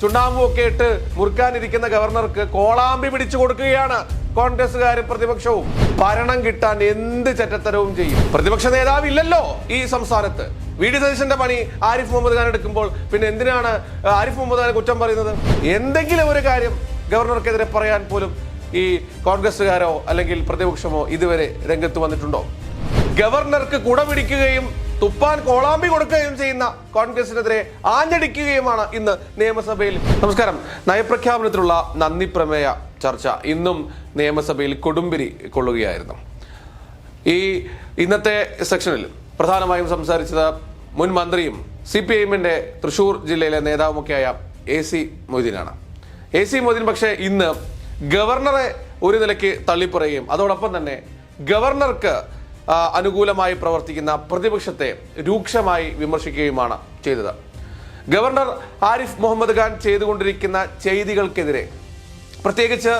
ചുണ്ണാമ്പും ഒക്കെ ഇട്ട് മുറുക്കാനിരിക്കുന്ന ഗവർണർക്ക് കോളാമ്പി പിടിച്ചു കൊടുക്കുകയാണ് കോൺഗ്രസുകാരും പ്രതിപക്ഷവും. ഭരണം കിട്ടാൻ എന്ത് ചറ്റത്തരവും ചെയ്യും? പ്രതിപക്ഷ നേതാവില്ലല്ലോ ഈ സംസ്ഥാനത്ത്. വി ഡി സതീശന്റെ പണി ആരിഫ് മുഹമ്മദ് ഖാൻ എടുക്കുമ്പോൾ പിന്നെ എന്തിനാണ് ആരിഫ് മുഹമ്മദ് ഖാൻ കുറ്റം പറയുന്നത്? എന്തെങ്കിലും ഒരു കാര്യം ഗവർണർക്കെതിരെ പറയാൻ പോലും ഈ കോൺഗ്രസുകാരോ അല്ലെങ്കിൽ പ്രതിപക്ഷമോ ഇതുവരെ രംഗത്ത് വന്നിട്ടുണ്ടോ? ഗവർണർക്ക് കുട പിടിക്കുകയും തുപ്പാൻ കോളാമ്പി കൊടുക്കുകയും ചെയ്യുന്ന കോൺഗ്രസിനെതിരെ ആഞ്ഞടിക്കുകയുമാണ് ഇന്ന് നിയമസഭയിൽ. നമസ്കാരം. നയപ്രഖ്യാപനത്തിലുള്ള നന്ദി പ്രമേയ ചർച്ച ഇന്നും നിയമസഭയിൽ കൊടുമ്പിരി കൊള്ളുകയായിരുന്നു. ഈ ഇന്നത്തെ സെക്ഷനിൽ പ്രധാനമായും സംസാരിച്ചത് മുൻ മന്ത്രിയും സി പി ഐഎമ്മിന്റെ തൃശൂർ ജില്ലയിലെ നേതാവുമൊക്കെയായ എ സി മൊയ്തീനാണ്. എ സി മൊയ്തീൻ പക്ഷേ ഇന്ന് ഗവർണറെ ഒരു നിലയ്ക്ക് തള്ളിപ്പറയുകയും അതോടൊപ്പം തന്നെ ഗവർണർക്ക് അനുകൂലമായി പ്രവർത്തിക്കുന്ന പ്രതിപക്ഷത്തെ രൂക്ഷമായി വിമർശിക്കുകയുമാണ് ചെയ്തത്. ഗവർണർ ആരിഫ് മുഹമ്മദ് ഖാൻ ചെയ്തുകൊണ്ടിരിക്കുന്ന ചെയ്തികൾക്കെതിരെ പ്രത്യേകിച്ച്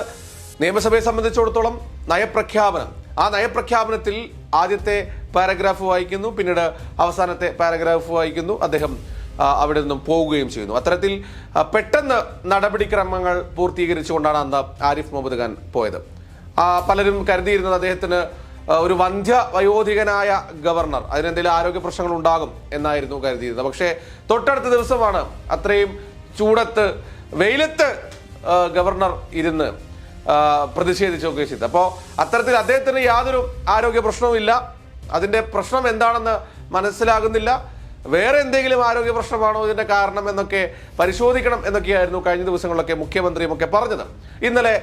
നിയമസഭയെ സംബന്ധിച്ചിടത്തോളം നയപ്രഖ്യാപനം. ആ നയപ്രഖ്യാപനത്തിൽ ആദ്യത്തെ പാരഗ്രാഫ് വായിക്കുന്നു പിന്നീട് അവസാനത്തെ പാരഗ്രാഫ് വായിക്കുന്നു. അദ്ദേഹം അവിടെ നിന്നും പോവുകയും ചെയ്യുന്നു. അത്തരത്തിൽ പെട്ടെന്ന് നടപടിക്രമങ്ങൾ പൂർത്തീകരിച്ചുകൊണ്ടാണ് അന്ന് ആരിഫ് മുഹമ്മദ് ഖാൻ പോയത്. പലരും കരുതിയിരുന്നത് അദ്ദേഹത്തിന് ഒരു വന്ധ്യ വയോധികനായ ഗവർണർ. അതിനെന്തെങ്കിലും ആരോഗ്യ പ്രശ്നങ്ങൾ ഉണ്ടാകും എന്നായിരുന്നു കരുതിയിരുന്നത്. പക്ഷേ തൊട്ടടുത്ത ദിവസമാണ് അത്രയും ചൂടത്ത് വെയിലത്ത് ഗവർണർ ഇരുന്ന് പ്രതിഷേധിച്ചൊക്കെ ചെയ്തത്. അപ്പോൾ അത്തരത്തിൽ അദ്ദേഹത്തിന് യാതൊരു ആരോഗ്യ പ്രശ്നവുമില്ല അതിന്റെ പ്രശ്നം എന്താണെന്ന് മനസ്സിലാകുന്നില്ല. വേറെ എന്തെങ്കിലും ആരോഗ്യ പ്രശ്നമാണോ ഇതിന്റെ കാരണം എന്നൊക്കെ പരിശോധിക്കണം എന്നൊക്കെയായിരുന്നു കഴിഞ്ഞ ദിവസങ്ങളിലൊക്കെ മുഖ്യമന്ത്രിയും ഒക്കെ പറഞ്ഞത്. ഇന്നലെ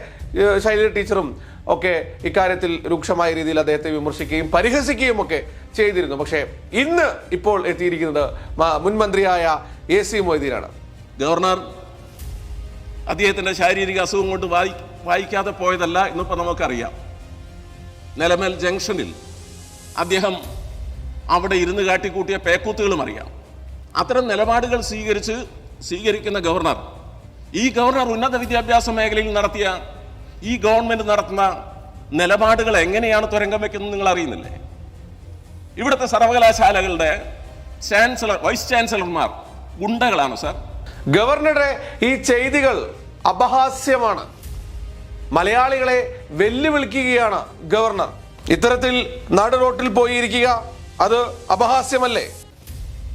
ശൈലജ ടീച്ചറും ഒക്കെ ഇക്കാര്യത്തിൽ രൂക്ഷമായ രീതിയിൽ അദ്ദേഹത്തെ വിമർശിക്കുകയും പരിഹസിക്കുകയും ഒക്കെ ചെയ്തിരുന്നു. പക്ഷേ ഇന്ന് ഇപ്പോൾ എത്തിയിരിക്കുന്നത് മുൻമന്ത്രിയായ മുൻ മന്ത്രിയായ എ സി മൊയ്തീനാണ്. ഗവർണർ അദ്ദേഹത്തിന്റെ ശാരീരിക അസുഖം കൊണ്ട് വായി വായിക്കാതെ പോയതല്ല എന്നിപ്പോൾ നമുക്കറിയാം. നിലമേൽ ജംഗ്ഷനിൽ അദ്ദേഹം അവിടെ ഇരുന്ന് കാട്ടിക്കൂട്ടിയ പേക്കൂത്തുകളും അറിയാം. അത്തരം നിലപാടുകൾ സ്വീകരിച്ച് സ്വീകരിക്കുന്ന ഗവർണർ ഈ ഗവർണർ ഉന്നത വിദ്യാഭ്യാസ മേഖലയിൽ നടത്തിയ ഈ ഗവൺമെന്റ് നടത്തുന്ന നിലപാടുകൾ എങ്ങനെയാണ് തുരങ്കം വെക്കുന്നത് നിങ്ങൾ അറിയുന്നില്ലേ? ഇവിടുത്തെ സർവകലാശാലകളുടെ ചാൻസലർ വൈസ് ചാൻസലർമാർ ഗുണ്ടകളാണ് സർ. ഗവർണറുടെ ഈ ചെയ്തികൾ അപഹാസ്യമാണ്. മലയാളികളെ വെല്ലുവിളിക്കുകയാണ് ഗവർണർ. ഇത്തരത്തിൽ നാട് റോട്ടിൽ പോയിരിക്കുക അത് അപഹാസ്യമല്ലേ?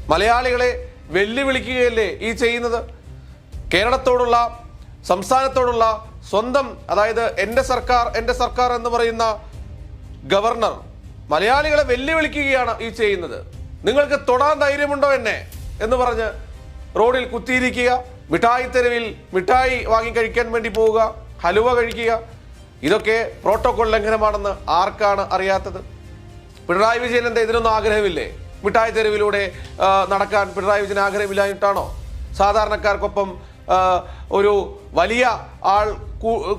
മലയാളികളെ വെല്ലുവിളിക്കുകയല്ലേ ഈ ചെയ്യുന്നത്? കേരളത്തോടുള്ള സംസ്ഥാനത്തോടുള്ള സ്വന്തം അതായത് എന്റെ സർക്കാർ എന്റെ സർക്കാർ എന്ന് പറയുന്ന ഗവർണർ മലയാളികളെ വെല്ലുവിളിക്കുകയാണ് ഈ ചെയ്യുന്നത്. നിങ്ങൾക്ക് തൊടാൻ ധൈര്യമുണ്ടോ എന്നെ? എന്ന് പറഞ്ഞ് റോഡിൽ കുത്തിയിരിക്കുക മിഠായി തെരുവിൽ മിഠായി വാങ്ങി കഴിക്കാൻ വേണ്ടി പോവുക ഹലുവ കഴിക്കുക. ഇതൊക്കെ പ്രോട്ടോകോൾ ലംഘനമാണെന്ന് ആർക്കാണ് അറിയാത്തത്? പിണറായി വിജയൻ എന്താ ഇതിനൊന്നും ആഗ്രഹമില്ലേ? മിഠായി തെരുവിലൂടെ നടക്കാൻ പിണറായി വിജയൻ ആഗ്രഹമില്ലായിട്ടാണോ സാധാരണക്കാർക്കൊപ്പം ഒരു വലിയ ആൾ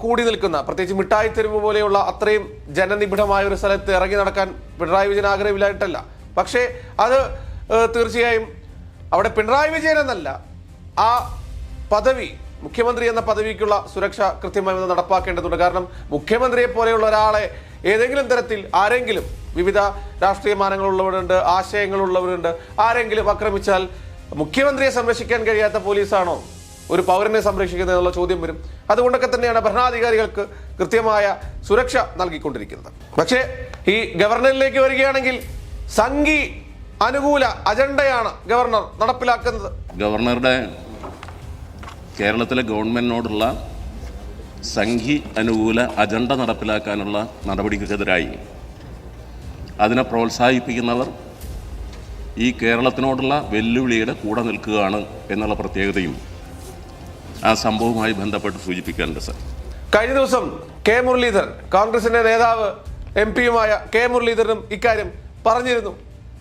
കൂടി നിൽക്കുന്ന പ്രത്യേകിച്ച് മിഠായി തെരുവ് പോലെയുള്ള അത്രയും ജനനിബിഡമായ ഒരു സ്ഥലത്ത് ഇറങ്ങി നടക്കാൻ പിണറായി വിജയൻ ആഗ്രഹമില്ലായിട്ടല്ല. പക്ഷേ അത് തീർച്ചയായും അവിടെ പിണറായി വിജയൻ എന്നല്ല ആ പദവി മുഖ്യമന്ത്രി എന്ന പദവിക്കുള്ള സുരക്ഷ കൃത്യമായി നടപ്പാക്കേണ്ടതുണ്ട്. കാരണം മുഖ്യമന്ത്രിയെ പോലെയുള്ള ഒരാളെ ഏതെങ്കിലും തരത്തിൽ ആരെങ്കിലും വിവിധ രാഷ്ട്രീയ മാനങ്ങളുള്ളവരുണ്ട് ആശയങ്ങളുള്ളവരുണ്ട് ആരെങ്കിലും ആക്രമിച്ചാൽ മുഖ്യമന്ത്രിയെ സംരക്ഷിക്കാൻ കഴിയാത്ത പോലീസാണോ? ഒരു പൗരനെ സംരക്ഷിക്കുന്നത് എന്നുള്ള ചോദ്യം വരും. അതുകൊണ്ടൊക്കെ തന്നെയാണ് ഭരണാധികാരികൾക്ക് കൃത്യമായ സുരക്ഷ നൽകിക്കൊണ്ടിരിക്കുന്നത്. പക്ഷേ ഈ ഗവർണറിലേക്ക് വരികയാണെങ്കിൽ സംഘി അനുകൂല അജണ്ടയാണ് ഗവർണർ നടപ്പിലാക്കുന്നത്. ഗവർണറുടെ കേരളത്തിലെ ഗവൺമെന്റിനോടുള്ള സംഘി അനുകൂല അജണ്ട നടപ്പിലാക്കാനുള്ള നടപടിക്കെതിരായി അതിനെ പ്രോത്സാഹിപ്പിക്കുന്നവർ ഈ കേരളത്തിനോടുള്ള വെല്ലുവിളിയുടെ കൂടെ നിൽക്കുകയാണ് എന്നുള്ള പ്രത്യേകതയും ആ സംഭവവുമായി ബന്ധപ്പെട്ട് സൂചിപ്പിക്കാനുണ്ട് സാർ. കഴിഞ്ഞ ദിവസം കെ മുരളീധരൻ കോൺഗ്രസിന്റെ നേതാവ് എം പിയുമായ കെ മുരളീധരനും ഇക്കാര്യം പറഞ്ഞിരുന്നു.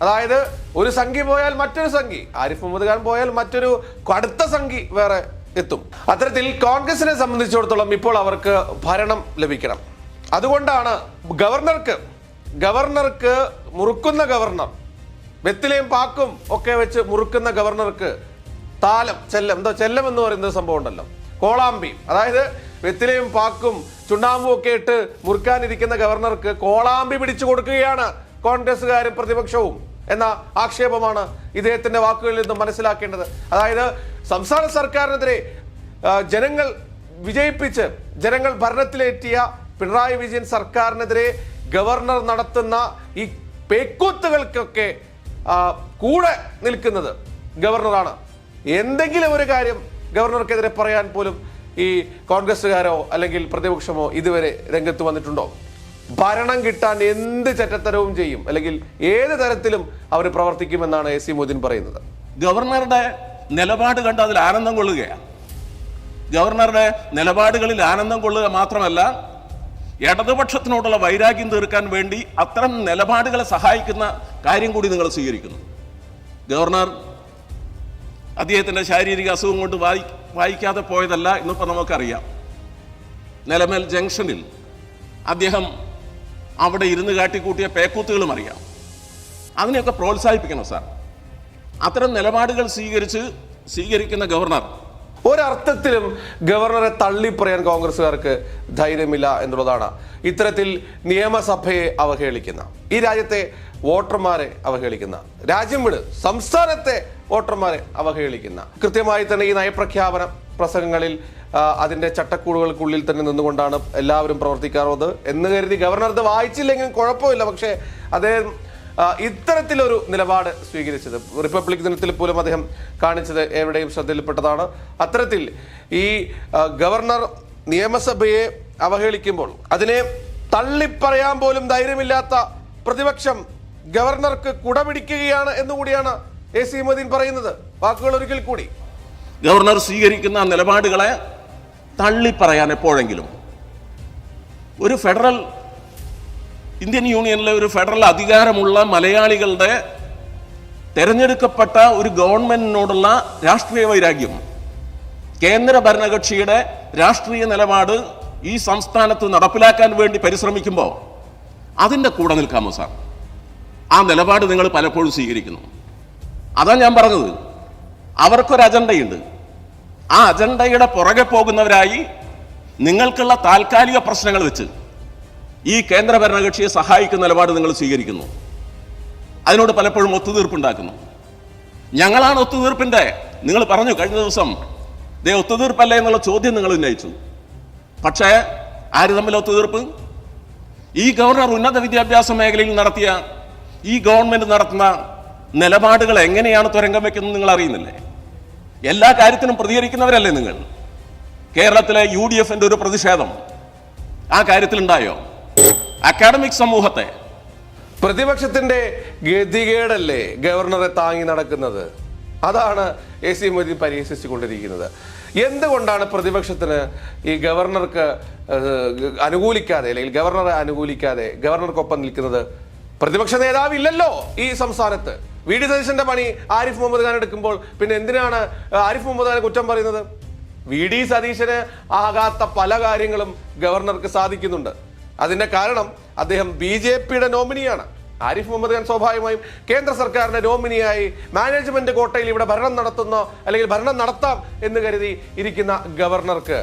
അതായത് ഒരു സംഖ്യ പോയാൽ മറ്റൊരു സംഖ്യ ആരിഫ് മുഹമ്മദ് ഖാൻ പോയാൽ മറ്റൊരു കടുത്ത സംഖ്യ വേറെ എത്തും. അത്തരത്തിൽ കോൺഗ്രസിനെ സംബന്ധിച്ചിടത്തോളം ഇപ്പോൾ അവർക്ക് ഭരണം ലഭിക്കണം. അതുകൊണ്ടാണ് ഗവർണർക്ക് ഗവർണർക്ക് മുറുക്കുന്ന ഗവർണർ വെത്തിലയും പാക്കും ഒക്കെ വെച്ച് മുറുക്കുന്ന ഗവർണർക്ക് താലം ചെല്ലം എന്തോ ചെല്ലം എന്ന് പറയുന്ന സംഭവം ഉണ്ടല്ലോ. കോളാമ്പി. അതായത് വെത്തിലയും പാക്കും ചുണ്ണാമ്പും ഒക്കെ ഇട്ട് മുറുക്കാനിരിക്കുന്ന ഗവർണർക്ക് കോളാമ്പി പിടിച്ചു കൊടുക്കുകയാണ് കോൺഗ്രസ്സുകാരും പ്രതിപക്ഷവും എന്ന ആക്ഷേപമാണ് ഇദ്ദേഹത്തിന്റെ വാക്കുകളിൽ നിന്നും മനസ്സിലാക്കേണ്ടത്. അതായത് സംസ്ഥാന സർക്കാരിനെതിരെ ജനങ്ങൾ വിജയിപ്പിച്ച് ജനങ്ങൾ ഭരണത്തിലേറ്റിയ പിണറായി വിജയൻ സർക്കാരിനെതിരെ ഗവർണർ നടത്തുന്ന ഈ പേക്കൂത്തുകൾക്കൊക്കെ കൂടെ നിൽക്കുന്നത് ഗവർണറാണ്. എന്തെങ്കിലും ഒരു കാര്യം ഗവർണർക്കെതിരെ പറയാൻ പോലും ഈ കോൺഗ്രസ്സുകാരോ അല്ലെങ്കിൽ പ്രതിപക്ഷമോ ഇതുവരെ രംഗത്ത് വന്നിട്ടുണ്ടോ? ഭരണം കിട്ടാൻ എന്ത് ചറ്റത്തരവും ചെയ്യും? അല്ലെങ്കിൽ ഏത് തരത്തിലും അവർ പ്രവർത്തിക്കുമെന്നാണ് എ സി മോദിൻ പറയുന്നത്. ഗവർണറുടെ നിലപാട് കണ്ട് അതിൽ ആനന്ദം കൊള്ളുകയാണ്. ഗവർണറുടെ നിലപാടുകളിൽ ആനന്ദം കൊള്ളുക മാത്രമല്ല ഇടതുപക്ഷത്തിനോടുള്ള വൈരാഗ്യം തീർക്കാൻ വേണ്ടി അത്തരം നിലപാടുകളെ സഹായിക്കുന്ന കാര്യം കൂടി നിങ്ങൾ സ്വീകരിക്കുന്നു. ഗവർണർ അദ്ദേഹത്തിന്റെ ശാരീരിക അസുഖം കൊണ്ട് വായി വായിക്കാതെ പോയതല്ല എന്നിപ്പോൾ നമുക്കറിയാം. നിലമേൽ ജംഗ്ഷനിൽ അദ്ദേഹം അവിടെ ഇരുന്ന് കാട്ടിക്കൂട്ടിയ പേക്കൂത്തുകളും അറിയാം. അതിനെയൊക്കെ പ്രോത്സാഹിപ്പിക്കണം സാർ. അത്തരം നിലപാടുകൾ സ്വീകരിച്ച് സ്വീകരിക്കുന്ന ഗവർണർ. ഒരർത്ഥത്തിലും ഗവർണറെ തള്ളിപ്പറയാൻ കോൺഗ്രസ്സുകാർക്ക് ധൈര്യമില്ല എന്നുള്ളതാണ് ഇത്തരത്തിൽ നിയമസഭയെ അവഹേളിക്കുന്ന ഈ രാജ്യത്തെ വോട്ടർമാരെ അവഹേളിക്കുന്ന. രാജ്യം വിട് സംസ്ഥാനത്തെ വോട്ടർമാരെ അവഹേളിക്കുന്ന. കൃത്യമായി തന്നെ ഈ നയപ്രഖ്യാപന പ്രസംഗങ്ങളിൽ അതിന്റെ ചട്ടക്കൂടുകൾക്കുള്ളിൽ തന്നെ നിന്നുകൊണ്ടാണ് എല്ലാവരും പ്രവർത്തിക്കാറുള്ളത് എന്ന് കരുതി ഗവർണർ ഇത് വായിച്ചില്ലെങ്കിലും കുഴപ്പമില്ല. പക്ഷേ അദ്ദേഹം ഇത്തരത്തിലൊരു നിലപാട് സ്വീകരിച്ചത്. റിപ്പബ്ലിക് ദിനത്തിൽ പോലും അദ്ദേഹം കാണിച്ചത് എവിടെയും ശ്രദ്ധയിൽപ്പെട്ടതാണ്. അത്തരത്തിൽ ഈ ഗവർണർ നിയമസഭയെ അവഹേളിക്കുമ്പോൾ അതിനെ തള്ളിപ്പറയാൻ പോലും ധൈര്യമില്ലാത്ത പ്രതിപക്ഷം ഗവർണർക്ക് കുടപിടിക്കുകയാണ് എന്നുകൂടിയാണ് എ സി മൊയ്തീൻ പറയുന്നത് വാക്കുകൾ ഒരിക്കൽ കൂടി. ഗവർണർ സ്വീകരിക്കുന്ന നിലപാടുകളെ തള്ളിപ്പറയാൻ എപ്പോഴെങ്കിലും ഒരു ഫെഡറൽ ഇന്ത്യൻ യൂണിയനിലെ ഒരു ഫെഡറൽ അധികാരമുള്ള മലയാളികളുടെ തെരഞ്ഞെടുക്കപ്പെട്ട ഒരു ഗവൺമെന്റിനോടുള്ള രാഷ്ട്രീയ വൈരാഗ്യം കേന്ദ്ര ഭരണകക്ഷിയുടെ രാഷ്ട്രീയ നിലപാട് ഈ സംസ്ഥാനത്ത് നടപ്പിലാക്കാൻ വേണ്ടി പരിശ്രമിക്കുമ്പോൾ അതിന്റെ കൂടെ നിൽക്കാമോ സാർ? ആ നിലപാട് നിങ്ങൾ പലപ്പോഴും സ്വീകരിക്കുന്നു. അതാ ഞാൻ പറഞ്ഞത്. അവർക്കൊരു അജണ്ടയുണ്ട്. ആ അജണ്ടയുടെ പുറകെ പോകുന്നവരായി നിങ്ങൾക്കുള്ള താൽക്കാലിക പ്രശ്നങ്ങൾ വെച്ച് ഈ കേന്ദ്ര ഭരണകക്ഷിയെ സഹായിക്കുന്ന നിലപാട് നിങ്ങൾ സ്വീകരിക്കുന്നു. അതിനോട് പലപ്പോഴും ഒത്തുതീർപ്പുണ്ടാക്കുന്നു. ഞങ്ങളാണ് ഒത്തുതീർപ്പിന്റെ നിങ്ങൾ പറഞ്ഞു കഴിഞ്ഞ ദിവസം ദേ ഒത്തുതീർപ്പല്ലേ എന്നുള്ള ചോദ്യം നിങ്ങൾ ഉന്നയിച്ചു. പക്ഷേ ആര് തമ്മിൽ ഒത്തുതീർപ്പ്? ഈ ഗവർണർ ഉന്നത വിദ്യാഭ്യാസ മേഖലയിൽ നടത്തിയ ഈ ഗവൺമെന്റ് നടത്തുന്ന നിലപാടുകൾ എങ്ങനെയാണ് തുരങ്കം വെക്കുന്നത് നിങ്ങൾ അറിയുന്നില്ലേ? എല്ലാ കാര്യത്തിനും പ്രതികരിക്കുന്നവരല്ലേ നിങ്ങൾ? കേരളത്തിലെ യു ഡി എഫിന്റെ ഒരു പ്രതിഷേധം ആ കാര്യത്തിലുണ്ടായോ അക്കാഡമിക് സമൂഹത്തെ. പ്രതിപക്ഷത്തിന്റെ ഗതികേടല്ലേ ഗവർണറെ താങ്ങി നടക്കുന്നത്? അതാണ് എ സി മൊയ്തീൻ പരിഹസിച്ചുകൊണ്ടിരിക്കുന്നത്. എന്തുകൊണ്ടാണ് പ്രതിപക്ഷത്തിന് ഈ ഗവർണർക്ക് അനുകൂലിക്കാതെ അല്ലെങ്കിൽ ഗവർണറെ അനുകൂലിക്കാതെ ഗവർണർക്കൊപ്പം നിൽക്കുന്നത്? പ്രതിപക്ഷ നേതാവില്ലല്ലോ ഈ സംസ്ഥാനത്ത്. വി ഡി സതീശന്റെ പണി ആരിഫ് മുഹമ്മദ് ഖാൻ എടുക്കുമ്പോൾ പിന്നെ എന്തിനാണ് ആരിഫ് മുഹമ്മദ് ഖാനെ കുറ്റം പറയുന്നത്? വി ഡി സതീശന് ആകാത്ത പല കാര്യങ്ങളും ഗവർണർക്ക് സാധിക്കുന്നുണ്ട്. അതിന്റെ കാരണം അദ്ദേഹം ബി ജെ പിയുടെ നോമിനിയാണ്. ആരിഫ് മുഹമ്മദ് ഖാൻ സ്വാഭാവികമായും കേന്ദ്ര സർക്കാരിന്റെ നോമിനിയായി മാനേജ്മെന്റ് കോട്ടയിൽ ഇവിടെ ഭരണം നടത്തുന്ന അല്ലെങ്കിൽ ഭരണം നടത്താം എന്ന് കരുതി ഇരിക്കുന്ന ഗവർണർക്ക്.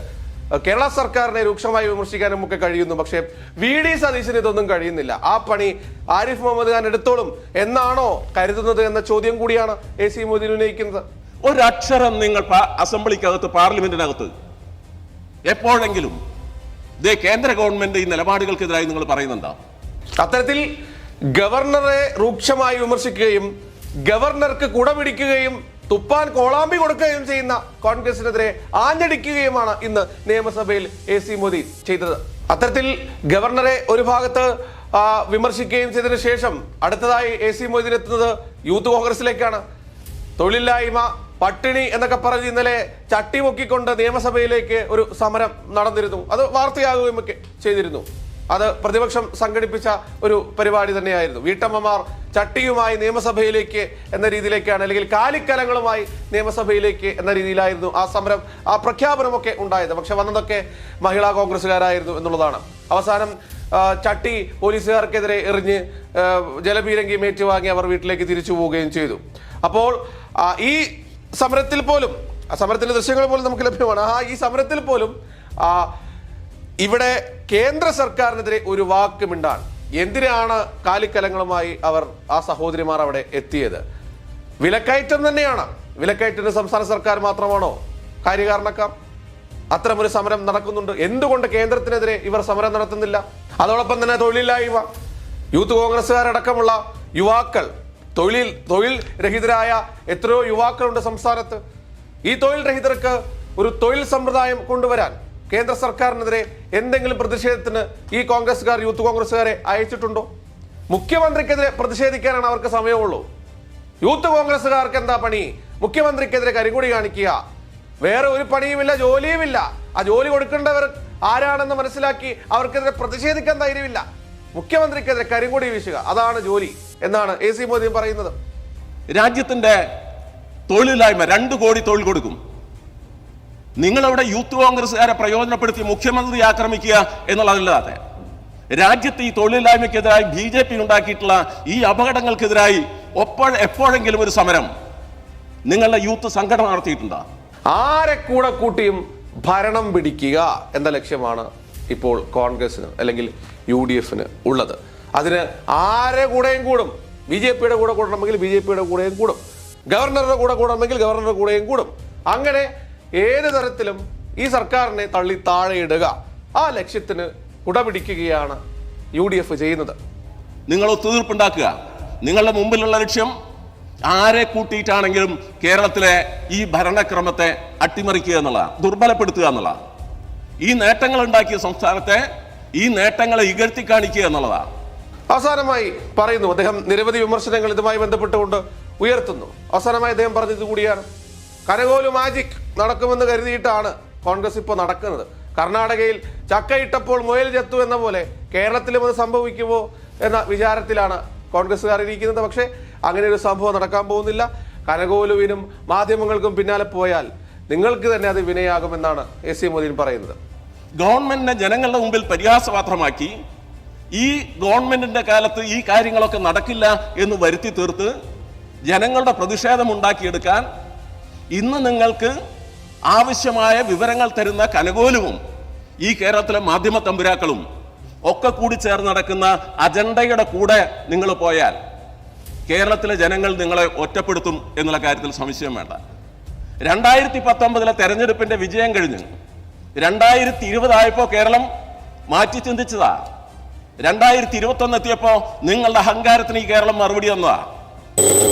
കേരള സർക്കാരിനെ രൂക്ഷമായി വിമർശിക്കാനും ഒക്കെ കഴിയുന്നു. പക്ഷേ വി ഡി സതീശന് ഇതൊന്നും കഴിയുന്നില്ല. ആ പണി ആരിഫ് മുഹമ്മദ് ഖാൻ എടുത്തോളും എന്നാണോ കരുതുന്നത് എന്ന ചോദ്യം കൂടിയാണ് എ സി മൊയ്തീൻ ഉന്നയിക്കുന്നത്. ഒരക്ഷരം നിങ്ങൾ അസംബ്ലിക്കകത്ത് പാർലമെന്റിനകത്ത് എപ്പോഴെങ്കിലും ഇതേ കേന്ദ്ര ഗവൺമെന്റ് ഈ നിലപാടുകൾക്കെതിരായി നിങ്ങൾ പറയുന്നുണ്ടോ? അത്തരത്തിൽ ഗവർണറെ രൂക്ഷമായി വിമർശിക്കുകയും ഗവർണർക്ക് കുടപിടിക്കുകയും തുപ്പാൻ കോളാമ്പി കൊടുക്കുകയും ചെയ്യുന്ന കോൺഗ്രസിനെതിരെ ആഞ്ഞടിക്കുകയുമാണ് ഇന്ന് നിയമസഭയിൽ എ സി മോദി ചെയ്തത്. അത്തരത്തിൽ ഗവർണറെ ഒരു ഭാഗത്ത് വിമർശിക്കുകയും ചെയ്തതിനു ശേഷം അടുത്തതായി എ സി മൊയ്തീൻ എത്തുന്നത് യൂത്ത് കോൺഗ്രസിലേക്കാണ്. തൊഴിലില്ലായ്മ പട്ടിണി എന്നൊക്കെ പറഞ്ഞ് ഇന്നലെ ചട്ടിമുക്കിക്കൊണ്ട് നിയമസഭയിലേക്ക് ഒരു സമരം നടന്നിരുന്നു. അത് വാർത്തയാകുകയും ഒക്കെ ചെയ്തിരുന്നു. അത് പ്രതിപക്ഷം സംഘടിപ്പിച്ച ഒരു പരിപാടി തന്നെയായിരുന്നു. വീട്ടമ്മമാർ ചട്ടിയുമായി നിയമസഭയിലേക്ക് എന്ന രീതിയിലേക്കാണ് അല്ലെങ്കിൽ കാലിക്കലങ്ങളുമായി നിയമസഭയിലേക്ക് എന്ന രീതിയിലായിരുന്നു ആ സമരം ആ പ്രഖ്യാപനമൊക്കെ ഉണ്ടായത്. പക്ഷെ വന്നതൊക്കെ മഹിളാ കോൺഗ്രസ്സുകാരായിരുന്നു എന്നുള്ളതാണ്. അവസാനം ചട്ടി പോലീസുകാർക്കെതിരെ എറിഞ്ഞ് ജലപീരങ്കി ജലപീരങ്കിയും ഏറ്റുവാങ്ങി അവർ വീട്ടിലേക്ക് തിരിച്ചു പോവുകയും ചെയ്തു. അപ്പോൾ ഈ സമരത്തിൽ പോലും ആ സമരത്തിന്റെ ദൃശ്യങ്ങൾ പോലും നമുക്ക് ലഭ്യമാണ്. ആ ഈ സമരത്തിൽ പോലും ഇവിടെ കേന്ദ്ര സർക്കാരിനെതിരെ ഒരു വാക്ക് മിണ്ടാൻ എന്തിനാണ് കാലിക്കലങ്ങളുമായി അവർ ആ സഹോദരിമാർ അവിടെ എത്തിയത്? വിലക്കയറ്റം തന്നെയാണ്. വിലക്കയറ്റത്തിന് സംസ്ഥാന സർക്കാർ മാത്രമാണോ കാര്യകാരണക്കാർ? അത്തരമൊരു സമരം നടക്കുന്നുണ്ട്. എന്തുകൊണ്ട് കേന്ദ്രത്തിനെതിരെ ഇവർ സമരം നടത്തുന്നില്ല? അതോടൊപ്പം തന്നെ തൊഴിലില്ലായ്മ. യൂത്ത് കോൺഗ്രസ്സുകാരടക്കമുള്ള യുവാക്കൾ തൊഴിൽ തൊഴിൽ രഹിതരായ എത്രയോ യുവാക്കളുണ്ട് സംസ്ഥാനത്ത്. ഈ തൊഴിൽ രഹിതർക്ക് ഒരു തൊഴിൽ സമ്പ്രദായം കൊണ്ടുവരാൻ കേന്ദ്ര സർക്കാരിനെതിരെ എന്തെങ്കിലും പ്രതിഷേധത്തിന് ഈ കോൺഗ്രസ്സുകാർ യൂത്ത് കോൺഗ്രസ്സുകാരെ അയച്ചിട്ടുണ്ടോ? മുഖ്യമന്ത്രിക്കെതിരെ പ്രതിഷേധിക്കാനാണ് അവർക്ക് സമയമുള്ളൂ. യൂത്ത് കോൺഗ്രസ്സുകാർക്ക് എന്താ പണി? മുഖ്യമന്ത്രിക്കെതിരെ കരിങ്കൊടി കാണിക്കുക. വേറെ ഒരു പണിയുമില്ല ജോലിയുമില്ല. ആ ജോലി കൊടുക്കേണ്ടവർ ആരാണെന്ന് മനസ്സിലാക്കി അവർക്കെതിരെ പ്രതിഷേധിക്കാൻ ധൈര്യമില്ല. മുഖ്യമന്ത്രിക്കെതിരെ കരിങ്കൊടി വീശുക. അതാണ് ജോലി എന്നാണ് എ സി മോദിയും പറയുന്നത്. രാജ്യത്തിന്റെ തൊഴിലില്ലായ്മ രണ്ട് കോടി തൊഴിൽ കൊടുക്കും. നിങ്ങളവിടെ യൂത്ത് കോൺഗ്രസ്സുകാരെ പ്രയോജനപ്പെടുത്തി മുഖ്യമന്ത്രി ആക്രമിക്കുക എന്നുള്ളതല്ലാതെ രാജ്യത്ത് ഈ തൊഴിലില്ലായ്മയ്ക്കെതിരായി ബി ജെ പി ഉണ്ടാക്കിയിട്ടുള്ള ഈ അപകടങ്ങൾക്കെതിരായി ഒപ്പോൾ എപ്പോഴെങ്കിലും ഒരു സമരം നിങ്ങളുടെ യൂത്ത് സംഘടന നടത്തിയിട്ടുണ്ടോ? ആരെ കൂടെ കൂട്ടിയും ഭരണം പിടിക്കുക എന്ന ലക്ഷ്യമാണ് ഇപ്പോൾ കോൺഗ്രസിന് അല്ലെങ്കിൽ യു ഡി എഫിന് ഉള്ളത്. അതിന് ആരെ കൂടെയും കൂടും? ബി ജെ പിയുടെ കൂടെ കൂടണമെങ്കിൽ ബി ജെ പിയുടെ കൂടെയും കൂടും. ഗവർണറുടെ കൂടെ കൂടണമെങ്കിൽ ഗവർണറുടെ കൂടെയും കൂടും. അങ്ങനെ ഏത് തരത്തിലും ഈ സർക്കാരിനെ തള്ളി താഴെയിടുക ആ ലക്ഷ്യത്തിന് കുടപിടിക്കുകയാണ് യു ഡി എഫ് ചെയ്യുന്നത്. നിങ്ങൾ ഒത്തുതീർപ്പുണ്ടാക്കുക. നിങ്ങളുടെ മുമ്പിലുള്ള ലക്ഷ്യം ആരെ കൂട്ടിയിട്ടാണെങ്കിലും കേരളത്തിലെ ഈ ഭരണക്രമത്തെ അട്ടിമറിക്കുക എന്നുള്ളതാണ് ദുർബലപ്പെടുത്തുക എന്നുള്ളതാണ് ഈ നേട്ടങ്ങൾ ഉണ്ടാക്കിയ സംസ്ഥാനത്തെ ഈ നേട്ടങ്ങളെ ഇകഴ്ത്തി കാണിക്കുക എന്നുള്ളതാണ് അവസാനമായി പറയുന്നു അദ്ദേഹം നിരവധി വിമർശനങ്ങൾ ഇതുമായി ബന്ധപ്പെട്ടുകൊണ്ട് ഉയർത്തുന്നു. അവസാനമായി അദ്ദേഹം പറഞ്ഞത് കൂടിയാണ് കനകോലു മാജിക് നടക്കുമെന്ന് കരുതിയിട്ടാണ് കോൺഗ്രസ് ഇപ്പോൾ നടക്കുന്നത്. കർണാടകയിൽ ചക്കയിട്ടപ്പോൾ മുയൽ ചത്തു എന്ന പോലെ കേരളത്തിലും അത് സംഭവിക്കുമോ എന്ന വിചാരത്തിലാണ് കോൺഗ്രസ്സുകാർ ഇരിക്കുന്നത്. പക്ഷേ അങ്ങനെ ഒരു സംഭവം നടക്കാൻ പോകുന്നില്ല. കനകോലുവിനും മാധ്യമങ്ങൾക്കും പിന്നാലെ പോയാൽ നിങ്ങൾക്ക് തന്നെ അത് വിനയാകുമെന്നാണ് എ സി മോദിൻ പറയുന്നത്. ഗവൺമെന്റിനെ ജനങ്ങളുടെ മുമ്പിൽ പരിഹാസപാത്രമാക്കി ഈ ഗവൺമെന്റിന്റെ കാലത്ത് ഈ കാര്യങ്ങളൊക്കെ നടക്കില്ല എന്ന് വരുത്തി തീർത്ത് ജനങ്ങളുടെ പ്രതിഷേധം ഉണ്ടാക്കിയെടുക്കാൻ ഇന്ന് നിങ്ങൾക്ക് ആവശ്യമായ വിവരങ്ങൾ തരുന്ന കനകോലുവും ഈ കേരളത്തിലെ മാധ്യമ തമ്പുരാക്കളും ഒക്കെ കൂടി ചേർന്ന് നടക്കുന്ന അജണ്ടയുടെ കൂടെ നിങ്ങൾ പോയാൽ കേരളത്തിലെ ജനങ്ങൾ നിങ്ങളെ ഒറ്റപ്പെടുത്തും എന്നുള്ള കാര്യത്തിൽ സംശയം വേണ്ട. രണ്ടായിരത്തി പത്തൊമ്പതിലെ തെരഞ്ഞെടുപ്പിന്റെ വിജയം കഴിഞ്ഞു രണ്ടായിരത്തി ഇരുപതായപ്പോ കേരളം മാറ്റി ചിന്തിച്ചതാ. രണ്ടായിരത്തി ഇരുപത്തി ഒന്ന് എത്തിയപ്പോ നിങ്ങളുടെ അഹങ്കാരത്തിന് ഈ കേരളം മറുപടി തന്നതാ.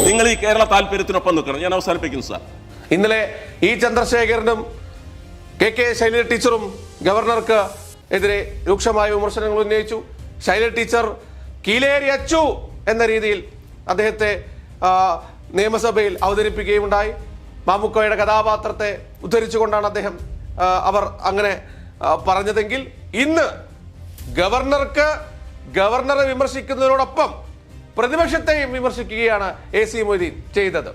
നിങ്ങൾ ഈ കേരള താല്പര്യത്തിനൊപ്പം നിൽക്കണം. ഞാൻ അവസാനിപ്പിക്കുന്നു സാർ. ഇന്നലെ ഇ ചന്ദ്രശേഖരനും കെ കെ ശൈലജ ടീച്ചറും ഗവർണർക്ക് എതിരെ രൂക്ഷമായ വിമർശനങ്ങൾ ഉന്നയിച്ചു. ശൈലജ ടീച്ചർ കീലേരി അച്ചു എന്ന രീതിയിൽ അദ്ദേഹത്തെ നിയമസഭയിൽ നിയമസഭയിൽ അവതരിപ്പിക്കുകയുണ്ടായി മാമുക്കോയുടെ കഥാപാത്രത്തെ ഉദ്ധരിച്ചുകൊണ്ടാണ് അദ്ദേഹം അവർ അങ്ങനെ പറഞ്ഞതെങ്കിൽ ഇന്ന് ഗവർണർക്ക് ഗവർണറെ വിമർശിക്കുന്നതിനോടൊപ്പം പ്രതിപക്ഷത്തെയും വിമർശിക്കുകയാണ് എ സി മൊയ്തീൻ ചെയ്തത്.